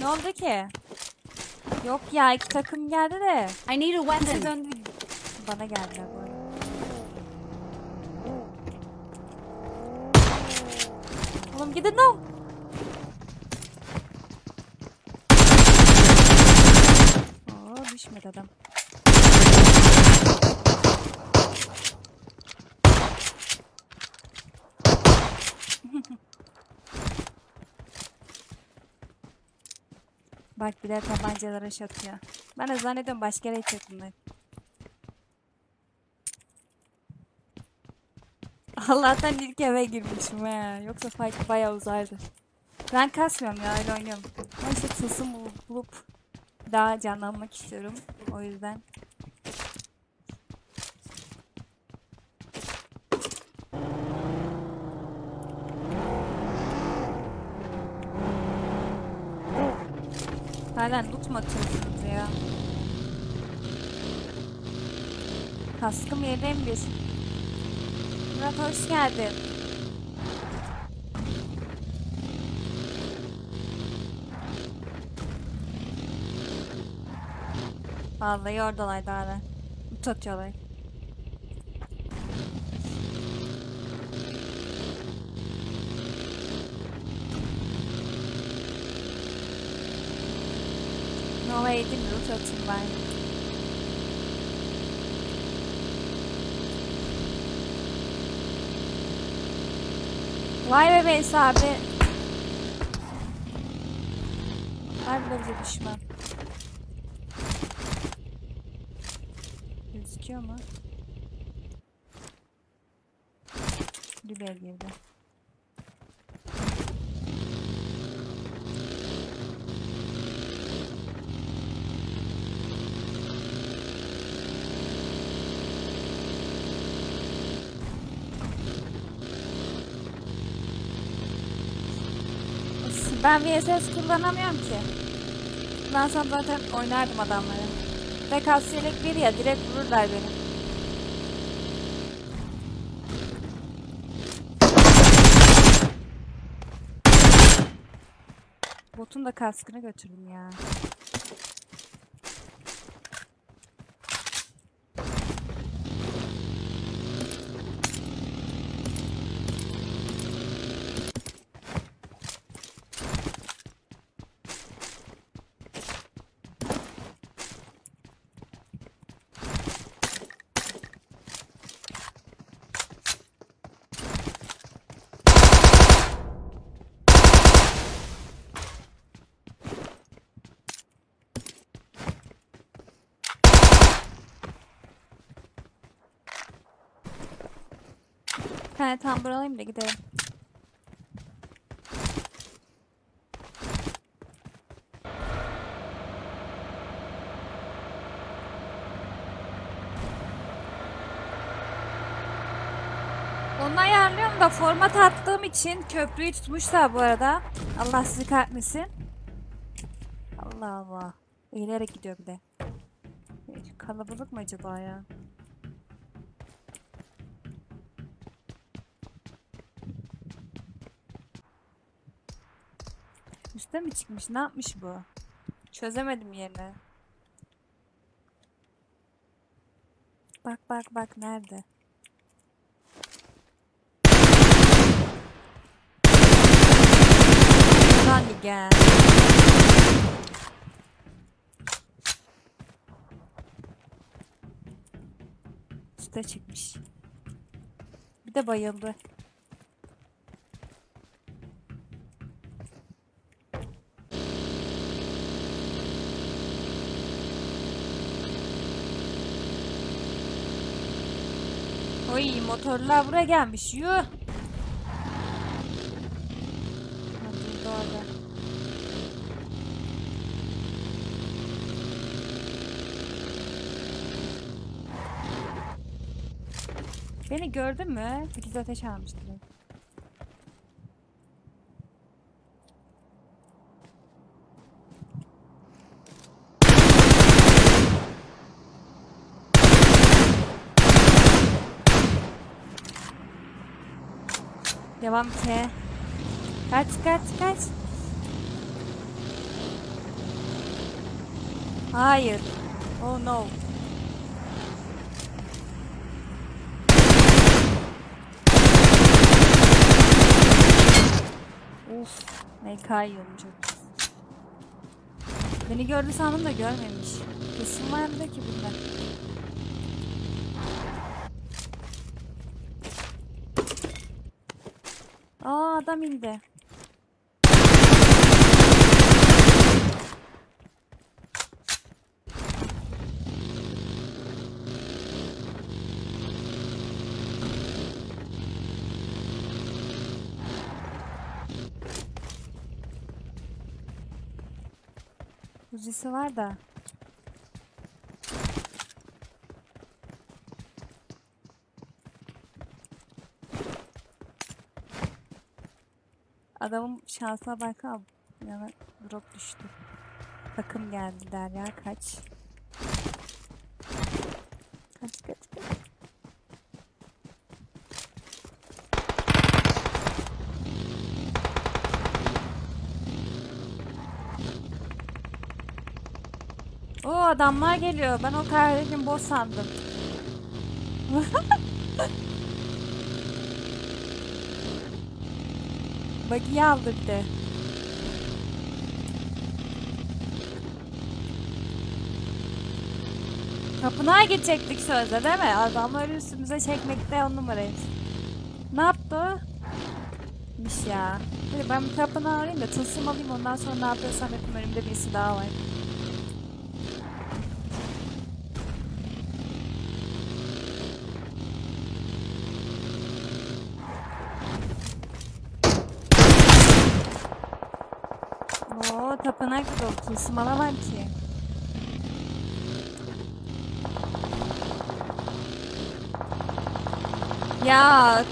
Ne oldu ki? Yok ya iki takım geldi de. I need a Bize weapon. döndü. Bana geldiler bu arada. Oğlum gidin lan. Oo düşmedi adam. Bak bir de tabancalara şatıyor. Ben de zannediyorum başka yere içecek bunlar. Allah'tan ilk eve girmişim he. Yoksa fight bayağı uzardı. Ben kasmıyorum ya öyle oynuyorum. Ama işte tılsım bul- bulup daha canlanmak istiyorum. O yüzden. Hala loot mu atıyorsunuz ya? Kaskım yerdeymiş. Murat hoş geldin. Vallahi oradalar daha da. Loot. Nova yedim loot atayım ben. Vay be Veys abi. Var bize düşman. Gözüküyor mu? Libya girdi. Ben VSS kullanamıyorum ki. Kullansam zaten oynardım adamları. Ve kasiyelek bir ya direkt vururlar beni. Botun da kaskını götürdüm ya. Tane tambur alayım da gidelim. Onu ayarlıyorum da format attığım için köprüyü tutmuşlar bu arada. Allah sizi kahretmesin. Allah Allah. Eğilerek gidiyor bir de. Kalabalık mı acaba ya? Üste mi çıkmış? Ne yapmış bu? Çözemedim yerini. Bak bak bak nerede? Lan gel. Üste çıkmış. Bir de bayıldı. Oy motorlar buraya gelmiş. Yuh. Beni gördün mü? Sekiz ateş almıştı. Devam ki. Kaç kaç kaç. Hayır. Oh no. Uf. MK yiyorum çok. Beni gördü sandım da görmemiş. Kesin var mı ki bunda? Aa adam indi. Uzisi var da. Adamın şansına bakalım. Yana drop düştü. Takım geldi Derya kaç. Kaç kaç kaç. O adamlar geliyor. Ben o kardeşim boş sandım. Bagiyi aldı de. Tapınağa gidecektik sözde değil mi? Adamları üstümüze çekmekte on numarayız. Ne yaptı? Miş ya. Ben bir tapınağı arayayım da tılsım alayım ondan sonra ne yapıyorsam yapayım önümde birisi daha var. Tapınak dolu tılsım alamam ki. Ya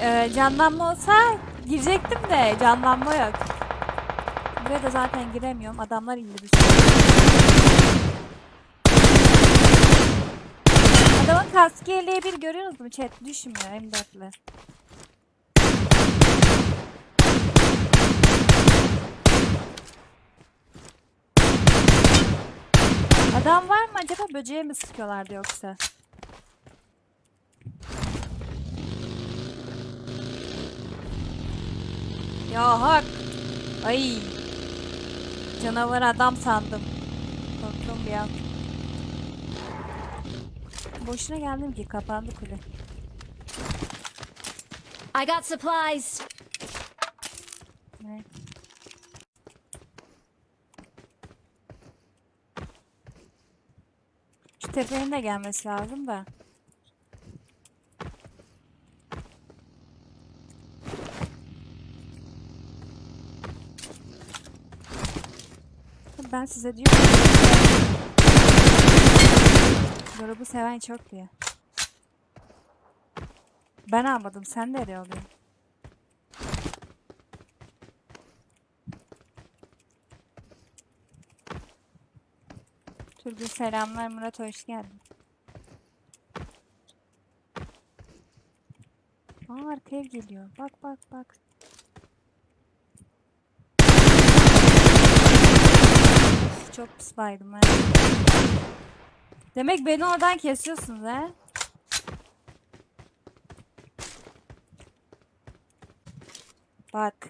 e, canlanma olsa girecektim de canlanma yok. Buraya da zaten giremiyorum. Adamlar indi bir sürü. Adamın kaskı 51 görüyorsunuz mu chat? Düşmüyor M4'le. Adam var mı acaba? Böceğe mi sıkıyorlardı yoksa? Ya hak. Ay. Canavar adam sandım. Korktum bir an. Boşuna geldim ki kapandı kule. I got supplies. Ne? Tepenin de gelmesi lazım da. Ben size diyorum. Drop'u seven çok diye. Ben almadım. Sen nereye alıyorsun? Turgut selamlar Murat hoş geldin. Aa arka ev geliyor. Bak bak bak. Çok pis baydım ben. Demek beni oradan kesiyorsunuz he? Bak.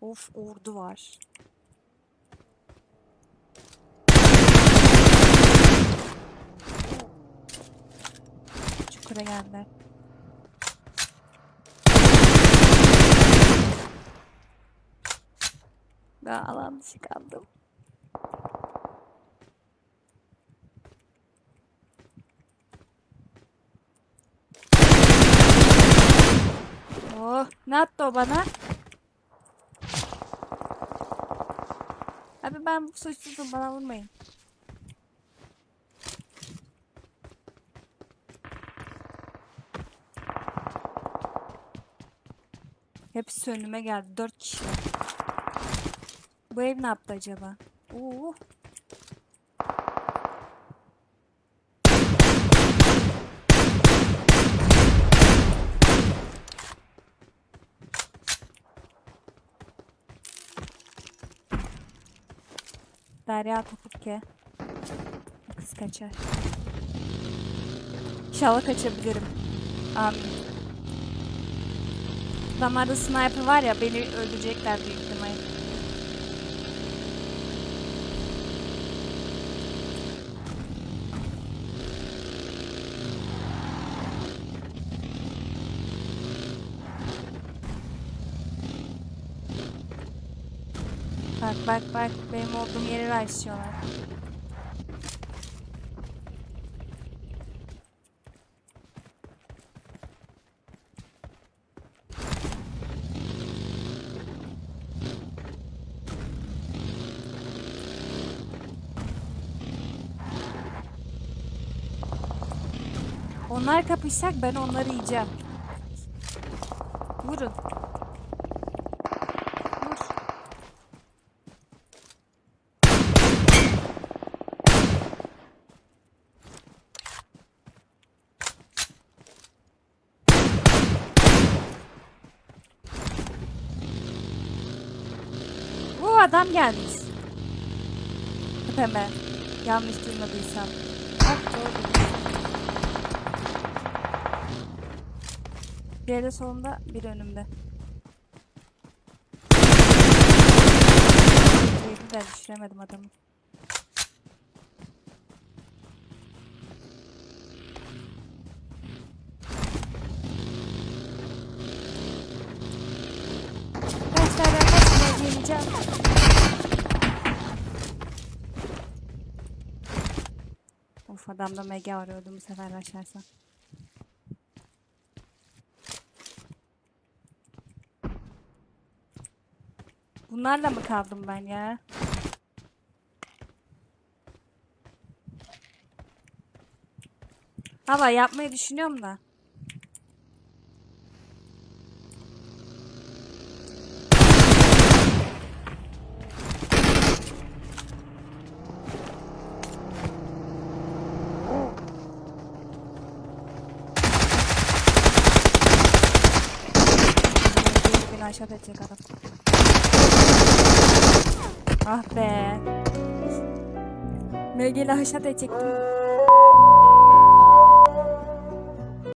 Of ordu var. Geldiler. Ben alan dışı. Oh, ne attı o bana? Abi ben suçsuzum bana vurmayın. Hepsi önüme geldi. Dört kişi. Bu ev ne yaptı acaba? Oo. Derya Topukke. kız kaçar. İnşallah kaçabilirim. Amin. Damarda sniper var ya beni öldürecekler büyük ihtimal. Bak bak bak benim olduğum yeri açıyorlar. Onlar kapışacak ben onları yiyeceğim. Vurun. Vur. Bu adam gelmiş. Tepeme. Yanlış duymadıysam. Ah doğru. Biri de solumda, biri önümde. Diğerini de düşüremedim adamı. Of adamda mega arıyordu bu sefer açarsan. Bunlarla mı kaldım ben ya? Hava yapmayı düşünüyorum da. Beni aşağı edecek adam. Ah be. Melge'yle haşat edecektim.